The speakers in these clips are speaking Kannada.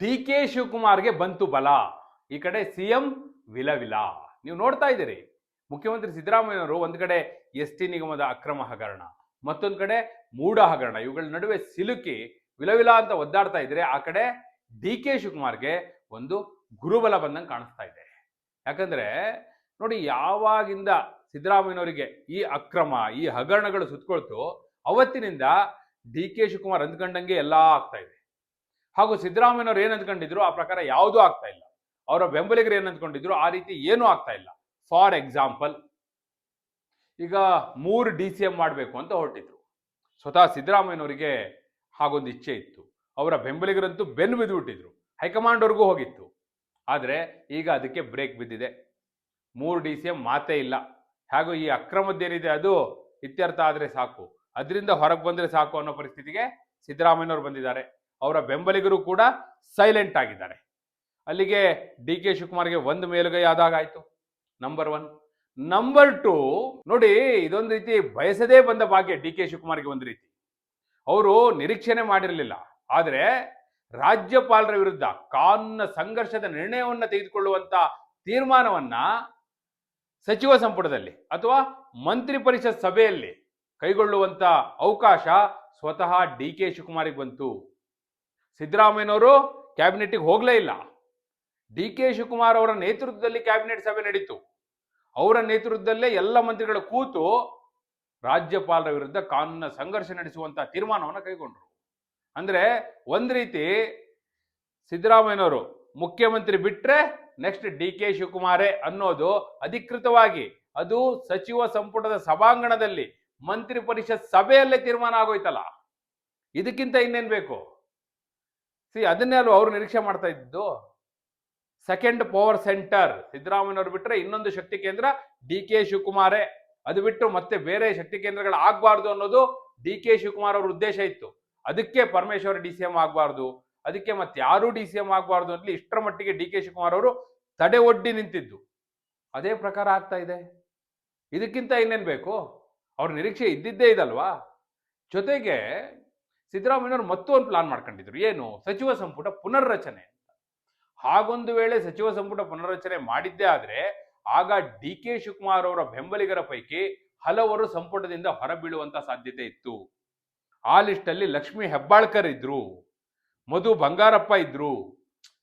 ಡಿ ಕೆ ಶಿವಕುಮಾರ್ಗೆ ಬಂತು ಬಲ. ಈ ಕಡೆ ಸಿಎಂ ವಿಲವಿಲ. ನೀವು ನೋಡ್ತಾ ಇದ್ದೀರಿ. ಮುಖ್ಯಮಂತ್ರಿ ಸಿದ್ದರಾಮಯ್ಯನವರು ಒಂದು ಕಡೆ ಎಸ್ ಟಿ ನಿಗಮದ ಅಕ್ರಮ ಹಗರಣ, ಮತ್ತೊಂದು ಕಡೆ ಮೂಢ ಹಗರಣ. ಇವುಗಳ ನಡುವೆ ಸಿಲುಕಿ ವಿಲವಿಲ ಅಂತ ಒದ್ದಾಡ್ತಾ ಇದ್ರೆ ಆ ಕಡೆ ಡಿ ಕೆ ಶಿವಕುಮಾರ್ಗೆ ಒಂದು ಗುರುಬಲ ಬಂದಂಗೆ ಕಾಣಿಸ್ತಾ ಇದೆ. ಯಾಕಂದ್ರೆ ನೋಡಿ ಯಾವಾಗಿಂದ ಸಿದ್ದರಾಮಯ್ಯನವರಿಗೆ ಈ ಅಕ್ರಮ, ಈ ಹಗರಣಗಳು ಸುತ್ತಕೊಳ್ತು ಅವತ್ತಿನಿಂದ ಡಿ ಕೆ ಶಿವಕುಮಾರ್ ಅಂದ್ಕೊಂಡಂಗೆ ಎಲ್ಲ ಆಗ್ತಾ ಇದೆ. ಹಾಗೂ ಸಿದ್ದರಾಮಯ್ಯನವ್ರು ಏನ್ ಅಂದ್ಕೊಂಡಿದ್ರು, ಆ ಪ್ರಕಾರ ಯಾವುದೂ ಆಗ್ತಾ ಇಲ್ಲ. ಅವರ ಬೆಂಬಲಿಗರು ಏನ್ ಅಂದ್ಕೊಂಡಿದ್ರು, ಆ ರೀತಿ ಏನೂ ಆಗ್ತಾ ಇಲ್ಲ. ಫಾರ್ ಎಕ್ಸಾಂಪಲ್, ಈಗ ಮೂರು ಡಿ ಸಿ ಎಂ ಮಾಡಬೇಕು ಅಂತ ಹೊರಟಿದ್ರು. ಸ್ವತಃ ಸಿದ್ದರಾಮಯ್ಯನವರಿಗೆ ಹಾಗೊಂದು ಇಚ್ಛೆ ಇತ್ತು. ಅವರ ಬೆಂಬಲಿಗರಂತೂ ಬೆನ್ನು ಬಿದ್ದುಬಿಟ್ಟಿದ್ರು. ಹೈಕಮಾಂಡ್ವರೆಗೂ ಹೋಗಿತ್ತು. ಆದರೆ ಈಗ ಅದಕ್ಕೆ ಬ್ರೇಕ್ ಬಿದ್ದಿದೆ. ಮೂರು ಡಿ ಸಿ ಎಂ ಮಾತೇ ಇಲ್ಲ. ಹಾಗೂ ಈ ಅಕ್ರಮದ್ದೇನಿದೆ ಅದು, ಇತ್ಯರ್ಥ ಆದರೆ ಸಾಕು. ಅದರಿಂದ ಹೊರಗೆ ಬಂದರೆ ಸಾಕು ಅನ್ನೋ ಪರಿಸ್ಥಿತಿಗೆ ಸಿದ್ದರಾಮಯ್ಯನವರು ಬಂದಿದ್ದಾರೆ. ಅವರ ಬೆಂಬಲಿಗರು ಕೂಡ ಸೈಲೆಂಟ್ ಆಗಿದ್ದಾರೆ. ಅಲ್ಲಿಗೆ ಡಿ ಕೆ ಶಿವಕುಮಾರ್ಗೆ ಒಂದು ಮೇಲುಗೈ ಆದಾಗ ಆಯ್ತು. ನಂಬರ್ ಒನ್ ನಂಬರ್ ಟು ನೋಡಿ ಇದೊಂದು ರೀತಿ ಬಯಸದೇ ಬಂದ ಭಾಗ್ಯ ಡಿ ಕೆ ಶಿವಕುಮಾರ್ಗೆ ಒಂದು ರೀತಿ. ಅವರು ನಿರೀಕ್ಷಣೆ ಮಾಡಿರಲಿಲ್ಲ. ಆದರೆ ರಾಜ್ಯಪಾಲರ ವಿರುದ್ಧ ಕಾನೂನ ಸಂಘರ್ಷದ ನಿರ್ಣಯವನ್ನ ತೆಗೆದುಕೊಳ್ಳುವಂತ ತೀರ್ಮಾನವನ್ನ ಸಚಿವ ಸಂಪುಟದಲ್ಲಿ ಅಥವಾ ಮಂತ್ರಿ ಪರಿಷತ್ ಸಭೆಯಲ್ಲಿ ಕೈಗೊಳ್ಳುವಂತ ಅವಕಾಶ ಸ್ವತಃ ಡಿ ಕೆ ಶಿವಕುಮಾರಿಗೆ ಬಂತು. ಸಿದ್ದರಾಮಯ್ಯನವರು ಕ್ಯಾಬಿನೆಟ್ಗೆ ಹೋಗಲೇ ಇಲ್ಲ. ಡಿ ಕೆ ಶಿವಕುಮಾರ್ ಅವರ ನೇತೃತ್ವದಲ್ಲಿ ಕ್ಯಾಬಿನೆಟ್ ಸಭೆ ನಡೀತು. ಅವರ ನೇತೃತ್ವದಲ್ಲೇ ಎಲ್ಲ ಮಂತ್ರಿಗಳು ಕೂತು ರಾಜ್ಯಪಾಲರ ವಿರುದ್ಧ ಕಾನೂನಿನ ಸಂಘರ್ಷ ನಡೆಸುವಂತಹ ತೀರ್ಮಾನವನ್ನು ಕೈಗೊಂಡರು. ಅಂದ್ರೆ ಒಂದು ರೀತಿ ಸಿದ್ದರಾಮಯ್ಯನವರು ಮುಖ್ಯಮಂತ್ರಿ ಬಿಟ್ರೆ ನೆಕ್ಸ್ಟ್ ಡಿ ಕೆ ಶಿವಕುಮಾರೇ ಅನ್ನೋದು ಅಧಿಕೃತವಾಗಿ ಅದು ಸಚಿವ ಸಂಪುಟದ ಸಭಾಂಗಣದಲ್ಲಿ ಮಂತ್ರಿ ಪರಿಷತ್ ಸಭೆಯಲ್ಲೇ ತೀರ್ಮಾನ ಆಗೋಯ್ತಲ್ಲ. ಇದಕ್ಕಿಂತ ಇನ್ನೇನ್ ಬೇಕು? ಸಿ ಅದನ್ನೇ ಅಲ್ವ ಅವರು ನಿರೀಕ್ಷೆ ಮಾಡ್ತಾ ಇದ್ದು ಸೆಕೆಂಡ್ ಪವರ್ ಸೆಂಟರ್ ಸಿದ್ದರಾಮಯ್ಯನವರು ಬಿಟ್ರೆ ಇನ್ನೊಂದು ಶಕ್ತಿ ಕೇಂದ್ರ ಡಿ ಕೆ ಶಿವಕುಮಾರೇ. ಅದು ಬಿಟ್ಟು ಮತ್ತೆ ಬೇರೆ ಶಕ್ತಿ ಕೇಂದ್ರಗಳು ಆಗಬಾರ್ದು ಅನ್ನೋದು ಡಿ ಕೆ ಶಿವಕುಮಾರ್ ಅವ್ರ ಉದ್ದೇಶ ಇತ್ತು. ಅದಕ್ಕೆ ಪರಮೇಶ್ವರ್ ಡಿ ಸಿ ಎಂ ಆಗಬಾರ್ದು. ಅದಕ್ಕೆ ಮತ್ತೆ ಯಾರೂ ಡಿ ಸಿ ಎಂ ಆಗಬಾರ್ದು ಅಂತ ಇಷ್ಟರ ಮಟ್ಟಿಗೆ ಡಿ ಕೆ ಶಿವಕುಮಾರ್ ಅವರು ತಡೆ ಒಡ್ಡಿ ನಿಂತಿದ್ದು. ಅದೇ ಪ್ರಕಾರ ಆಗ್ತಾ ಇದೆ. ಇದಕ್ಕಿಂತ ಇನ್ನೇನ್ ಬೇಕು? ಅವ್ರ ನಿರೀಕ್ಷೆ ಇದ್ದಿದ್ದೇ ಇದಲ್ವಾ? ಜೊತೆಗೆ ಸಿದ್ದರಾಮಯ್ಯನವರು ಮತ್ತೊಂದು ಪ್ಲಾನ್ ಮಾಡ್ಕೊಂಡಿದ್ರು. ಏನು? ಸಚಿವ ಸಂಪುಟ ಪುನರ್ರಚನೆ ಹಾಗೊಂದು ವೇಳೆ ಸಚಿವ ಸಂಪುಟ ಪುನರ್ರಚನೆ ಮಾಡಿದ್ದೇ ಆದರೆ ಆಗ ಡಿ ಕೆ ಶಿವಕುಮಾರ್ ಅವರ ಬೆಂಬಲಿಗರ ಪೈಕಿ ಹಲವರು ಸಂಪುಟದಿಂದ ಹೊರಬೀಳುವಂತ ಸಾಧ್ಯತೆ ಇತ್ತು. ಆ ಲಿಸ್ಟ್ ಅಲ್ಲಿ ಲಕ್ಷ್ಮಿ ಹೆಬ್ಬಾಳ್ಕರ್ ಇದ್ರು, ಮಧು ಬಂಗಾರಪ್ಪ ಇದ್ರು.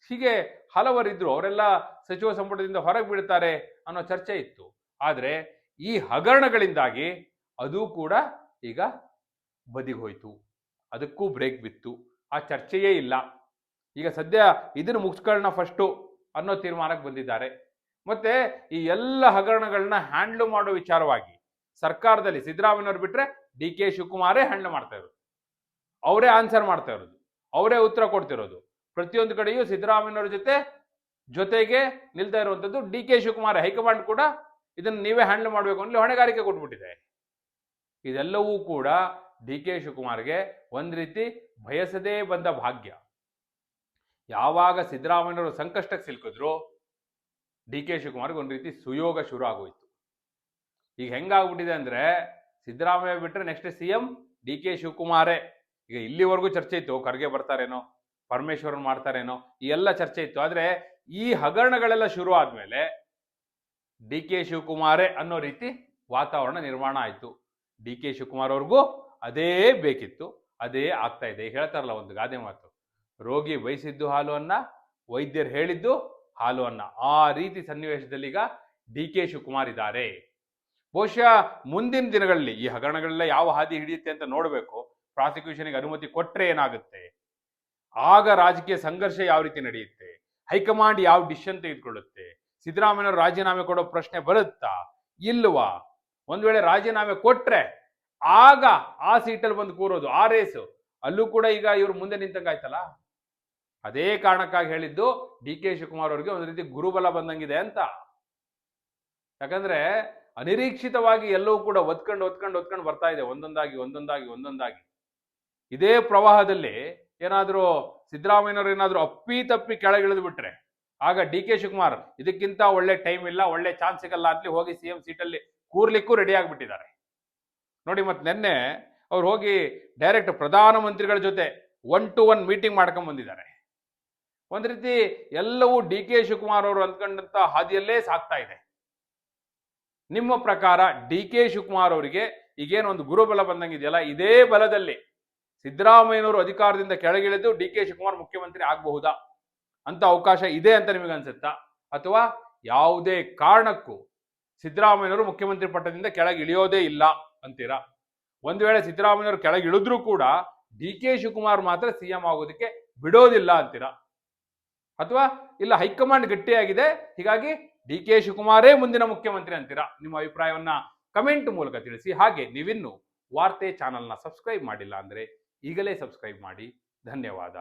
ಹೀಗೆ ಹಲವರಿದ್ರು. ಅವರೆಲ್ಲ ಸಚಿವ ಸಂಪುಟದಿಂದ ಹೊರಗೆ ಬೀಳ್ತಾರೆ ಅನ್ನೋ ಚರ್ಚೆ ಇತ್ತು. ಆದರೆ ಈ ಹಗರಣಗಳಿಂದಾಗಿ ಅದು ಕೂಡ ಈಗ ಬದಿಗೆ ಹೋಯ್ತು ಅದಕ್ಕೂ ಬ್ರೇಕ್ ಬಿತ್ತು. ಆ ಚರ್ಚೆಯೇ ಇಲ್ಲ. ಈಗ ಸದ್ಯ ಇದನ್ನು ಮುಗಿಸ್ಕೊಳ್ಳೋಣ ಫಸ್ಟು ಅನ್ನೋ ತೀರ್ಮಾನಕ್ಕೆ ಬಂದಿದ್ದಾರೆ. ಮತ್ತೆ ಈ ಎಲ್ಲ ಹಗರಣಗಳನ್ನ ಹ್ಯಾಂಡ್ಲ್ ಮಾಡೋ ವಿಚಾರವಾಗಿ ಸರ್ಕಾರದಲ್ಲಿ ಸಿದ್ದರಾಮಯ್ಯವ್ರು ಬಿಟ್ರೆ ಡಿ ಕೆ ಶಿವಕುಮಾರೇ ಹ್ಯಾಂಡ್ಲ್ ಮಾಡ್ತಾ ಇರೋದು. ಅವರೇ ಆನ್ಸರ್ ಮಾಡ್ತಾ ಇರೋದು. ಅವರೇ ಉತ್ತರ ಕೊಡ್ತಿರೋದು. ಪ್ರತಿಯೊಂದು ಕಡೆಯೂ ಸಿದ್ದರಾಮಯ್ಯವ್ರ ಜೊತೆ ಜೊತೆಗೆ ನಿಲ್ತಾ ಇರುವಂತದ್ದು ಡಿ ಕೆ ಶಿವಕುಮಾರ್. ಹೈಕಮಾಂಡ್ ಕೂಡ ಇದನ್ನು ನೀವೇ ಹ್ಯಾಂಡಲ್ ಮಾಡಬೇಕು ಅನ್ನಲಿ ಹೊಣೆಗಾರಿಕೆ ಕೊಟ್ಬಿಟ್ಟಿದೆ. ಇದೆಲ್ಲವೂ ಕೂಡ ಡಿ ಕೆ ಶಿವಕುಮಾರ್ಗೆ ಒಂದು ರೀತಿ ಬಯಸದೇ ಬಂದ ಭಾಗ್ಯ. ಯಾವಾಗ ಸಿದ್ದರಾಮಯ್ಯವರು ಸಂಕಷ್ಟಕ್ಕೆ ಸಿಲುಕಿದ್ರು, ಡಿ ಕೆ ಶಿವಕುಮಾರ್ಗೆ ಒಂದು ರೀತಿ ಸುಯೋಗ ಶುರು ಆಗೋಯ್ತು. ಈಗ ಹೆಂಗಾಗ್ಬಿಟ್ಟಿದೆ ಅಂದ್ರೆ, ಸಿದ್ದರಾಮಯ್ಯ ಬಿಟ್ರೆ next C M D K ಶಿವಕುಮಾರೇ. ಈಗ ಇಲ್ಲಿವರೆಗೂ ಚರ್ಚೆ ಇತ್ತು, ಖರ್ಗೆ ಬರ್ತಾರೇನೋ, ಪರಮೇಶ್ವರನ್ ಮಾಡ್ತಾರೇನೋ, ಈ ಎಲ್ಲ ಚರ್ಚೆ ಇತ್ತು. ಆದ್ರೆ ಈ ಹಗರಣಗಳೆಲ್ಲ ಶುರು ಆದ್ಮೇಲೆ ಡಿ ಕೆ ಶಿವಕುಮಾರೇ ಅನ್ನೋ ರೀತಿ ವಾತಾವರಣ ನಿರ್ಮಾಣ ಆಯಿತು. ಡಿ ಕೆ ಶಿವಕುಮಾರ್ ಅವ್ರಿಗೂ ಅದೇ ಬೇಕಿತ್ತು, ಅದೇ ಆಗ್ತಾ ಇದೆ. ಹೇಳ್ತಾರಲ್ಲ ಒಂದು ಗಾದೆ ಮಾತು, ರೋಗಿ ಬಯಸಿದ್ದು ಹಾಲು ಅನ್ನ, ವೈದ್ಯರು ಹೇಳಿದ್ದು ಹಾಲು ಅನ್ನ. ಆ ರೀತಿ ಸನ್ನಿವೇಶದಲ್ಲಿ ಈಗ ಡಿ ಕೆ ಶಿವಕುಮಾರ್ ಇದ್ದಾರೆ. ಬಹುಶಃ ಮುಂದಿನ ದಿನಗಳಲ್ಲಿ ಈ ಹಗರಣಗಳೆಲ್ಲ ಯಾವ ಹಾದಿ ಹಿಡಿಯುತ್ತೆ ಅಂತ ನೋಡಬೇಕು. ಪ್ರಾಸಿಕ್ಯೂಷನ್ಗೆ ಅನುಮತಿ ಕೊಟ್ರೆ ಏನಾಗುತ್ತೆ? ಆಗ ರಾಜಕೀಯ ಸಂಘರ್ಷ ಯಾವ ರೀತಿ ನಡೆಯುತ್ತೆ? ಹೈಕಮಾಂಡ್ ಯಾವ ಡಿಸಿಷನ್ ತೆಗೆದುಕೊಳ್ಳುತ್ತೆ? ಸಿದ್ದರಾಮಯ್ಯವರು ರಾಜೀನಾಮೆ ಕೊಡೋ ಪ್ರಶ್ನೆ ಬರುತ್ತಾ? ಇಲ್ವಾ? ಒಂದ್ ವೇಳೆ ರಾಜೀನಾಮೆ ಕೊಟ್ರೆ ಆಗ ಆ ಸೀಟಲ್ಲಿ ಬಂದು ಕೂರೋದು, ಆ ರೇಸು. ಅಲ್ಲೂ ಕೂಡ ಈಗ ಇವರು ಮುಂದೆ ನಿಂತಂಗಾಯ್ತಲ್ಲ ಅದೇ ಕಾರಣಕ್ಕಾಗಿ ಹೇಳಿದ್ದು, ಡಿ ಕೆ ಶಿವಕುಮಾರ್ ಅವರಿಗೆ ಒಂದು ರೀತಿ ಗುರುಬಲ ಬಂದಂಗಿದೆ ಅಂತ. ಯಾಕಂದ್ರೆ ಅನಿರೀಕ್ಷಿತವಾಗಿ ಎಲ್ಲವೂ ಕೂಡ ಒತ್ಕೊಂಡು ಒತ್ಕೊಂಡು ಒತ್ಕೊಂಡು ಬರ್ತಾ ಇದೆ, ಒಂದೊಂದಾಗಿ ಒಂದೊಂದಾಗಿ ಒಂದೊಂದಾಗಿ. ಇದೇ ಪ್ರವಾಹದಲ್ಲಿ ಏನಾದರೂ ಸಿದ್ದರಾಮಯ್ಯನವರು ಏನಾದರೂ ಅಪ್ಪಿ ತಪ್ಪಿ ಕೆಳಗಿಳಿದು ಬಿಟ್ರೆ, ಆಗ ಡಿ ಕೆ ಶಿವಕುಮಾರ್ ಇದಕ್ಕಿಂತ ಒಳ್ಳೆ ಟೈಮ್ ಇಲ್ಲ, ಒಳ್ಳೆ ಚಾನ್ಸ್ ಸಿಗಲ್ಲ ಅಂತಲೇ ಹೋಗಿ ಸಿ ಎಂ ಸೀಟಲ್ಲಿ ಕೂರ್ಲಿಕ್ಕೂ ರೆಡಿ ಆಗಿಬಿಟ್ಟಿದ್ದಾರೆ. ನೋಡಿ ಮತ್ತೆ ನಿನ್ನೆ ಅವ್ರು ಹೋಗಿ ಡೈರೆಕ್ಟ್ ಪ್ರಧಾನಮಂತ್ರಿಗಳ ಜೊತೆ ಒನ್ ಟು ಒನ್ ಮೀಟಿಂಗ್ ಮಾಡ್ಕೊಂಡು ಬಂದಿದ್ದಾರೆ. ಒಂದು ರೀತಿ ಎಲ್ಲವೂ ಡಿ ಕೆ ಶಿವಕುಮಾರ್ ಅವರು ಅಂದ್ಕೊಂಡಂತ ಹಾದಿಯಲ್ಲೇ ಸಾಗ್ತಾ ಇದೆ. ನಿಮ್ಮ ಪ್ರಕಾರ ಡಿ ಕೆ ಶಿವಕುಮಾರ್ ಅವರಿಗೆ ಈಗೇನು ಒಂದು ಗುರುಬಲ ಬಂದಂಗಿದೆಯಲ್ಲ ಇದೇ ಬಲದಲ್ಲಿ ಸಿದ್ದರಾಮಯ್ಯನವರು ಅಧಿಕಾರದಿಂದ ಕೆಳಗಿಳಿದು ಡಿ ಕೆ ಶಿವಕುಮಾರ್ ಮುಖ್ಯಮಂತ್ರಿ ಆಗಬಹುದಾ? ಅಂತ ಅವಕಾಶ ಇದೆ ಅಂತ ನಿಮಗೆ ಅನ್ಸುತ್ತಾ? ಅಥವಾ ಯಾವುದೇ ಕಾರಣಕ್ಕೂ ಸಿದ್ದರಾಮಯ್ಯನವರು ಮುಖ್ಯಮಂತ್ರಿ ಪಟ್ಟದಿಂದ ಕೆಳಗೆ ಇಳಿಯೋದೇ ಇಲ್ಲ? ಅಂತೀರಾ? ಒಂದು ವೇಳೆ ಸಿದ್ದರಾಮಯ್ಯವರು ಕೆಳಗೆ ಇಳಿದ್ರೂ ಕೂಡ ಡಿ ಕೆ ಶಿವಕುಮಾರ್ ಮಾತ್ರ ಸಿ ಎಂ ಆಗೋದಕ್ಕೆ ಬಿಡೋದಿಲ್ಲ ಅಂತೀರಾ? ಅಥವಾ ಇಲ್ಲ ಹೈಕಮಾಂಡ್ ಗಟ್ಟಿಯಾಗಿದೆ, ಹೀಗಾಗಿ ಡಿ ಕೆ ಶಿವಕುಮಾರೇ ಮುಂದಿನ ಮುಖ್ಯಮಂತ್ರಿ ಅಂತೀರಾ? ನಿಮ್ಮ ಅಭಿಪ್ರಾಯವನ್ನ ಕಮೆಂಟ್ ಮೂಲಕ ತಿಳಿಸಿ. ಹಾಗೆ ನೀವಿನ್ನು ವಾರ್ತೆ ಚಾನಲ್ನ ಸಬ್ಸ್ಕ್ರೈಬ್ ಮಾಡಿಲ್ಲ ಅಂದರೆ ಈಗಲೇ ಸಬ್ಸ್ಕ್ರೈಬ್ ಮಾಡಿ. ಧನ್ಯವಾದ.